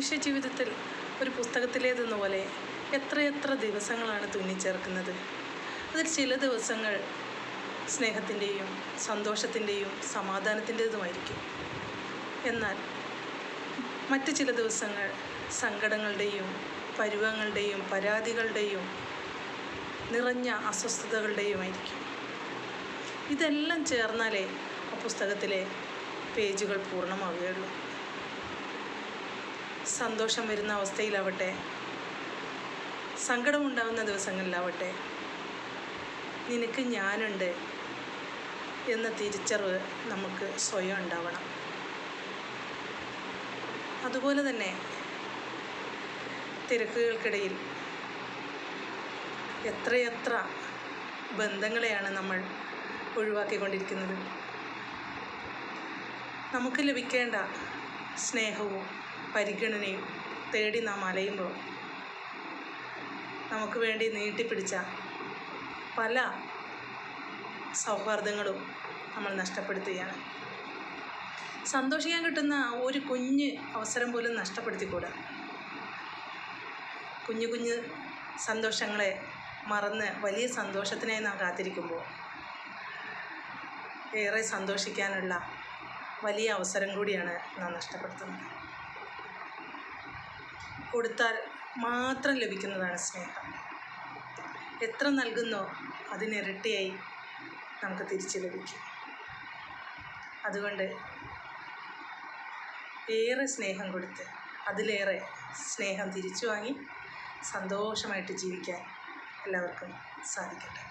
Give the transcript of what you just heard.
മനുഷ്യ ജീവിതത്തിൽ ഒരു പുസ്തകത്തിലേതെന്ന പോലെ എത്രയെത്ര ദിവസങ്ങളാണ് തുന്നിച്ചേർക്കുന്നത്? അതിൽ ചില ദിവസങ്ങൾ സ്നേഹത്തിന്റെയും സന്തോഷത്തിന്റെയും സമാധാനത്തിന്റെതുമായിരിക്കും. എന്നാൽ മറ്റു ചില ദിവസങ്ങൾ സങ്കടങ്ങളുടെയും പരുവങ്ങളുടെയും പരാതികളുടെയും നിറഞ്ഞ അസ്വസ്ഥതകളുടെയുമായിരിക്കും. ഇതെല്ലാം ചേർന്നാലേ ആ പുസ്തകത്തിലെ പേജുകൾ പൂർണമാവുകയുള്ളൂ. സന്തോഷം വരുന്ന അവസ്ഥയിലാവട്ടെ. സങ്കടമുണ്ടാകുന്ന ദിവസങ്ങളിലാവട്ടെ. നിനക്ക് ഞാനുണ്ട് എന്ന തിരിച്ചറിവ് നമുക്ക് സ്വയം ഉണ്ടാവണം. അതുപോലെ തന്നെ തിരക്കുകൾക്കിടയിൽ എത്രയെത്ര ബന്ധങ്ങളെയാണ് നമ്മൾ ഒഴിവാക്കിക്കൊണ്ടിരിക്കുന്നത്. നമുക്ക് ലഭിക്കേണ്ട സ്നേഹവും പരിഗണനയും തേടി നാം അലയുമ്പോൾ നമുക്ക് വേണ്ടി നീട്ടിപ്പിടിച്ച പല സൗഹാർദ്ദങ്ങളും നമ്മൾ നഷ്ടപ്പെടുത്തുകയാണ്. സന്തോഷിക്കാൻ കിട്ടുന്ന ഒരു കുഞ്ഞ് അവസരം പോലും നഷ്ടപ്പെടുത്തിക്കൂടാ. കുഞ്ഞു കുഞ്ഞ് സന്തോഷങ്ങളെ മറന്ന് വലിയ സന്തോഷത്തിനായി നാം കാത്തിരിക്കുമ്പോൾ ഏറെ സന്തോഷിക്കാനുള്ള വലിയ അവസരം കൂടിയാണ് നാം നഷ്ടപ്പെടുത്തുന്നത്. കൊടുത്താൽ മാത്രം ലഭിക്കുന്നതാണ് സ്നേഹം. എത്ര നൽകുന്നോ അതിനിരട്ടിയായി നമുക്ക് തിരിച്ചു ലഭിക്കും. അതുകൊണ്ട് ഏറെ സ്നേഹം കൊടുത്ത് അതിലേറെ സ്നേഹം തിരിച്ചു വാങ്ങി സന്തോഷമായിട്ട് ജീവിക്കാൻ എല്ലാവർക്കും സാധിക്കട്ടെ.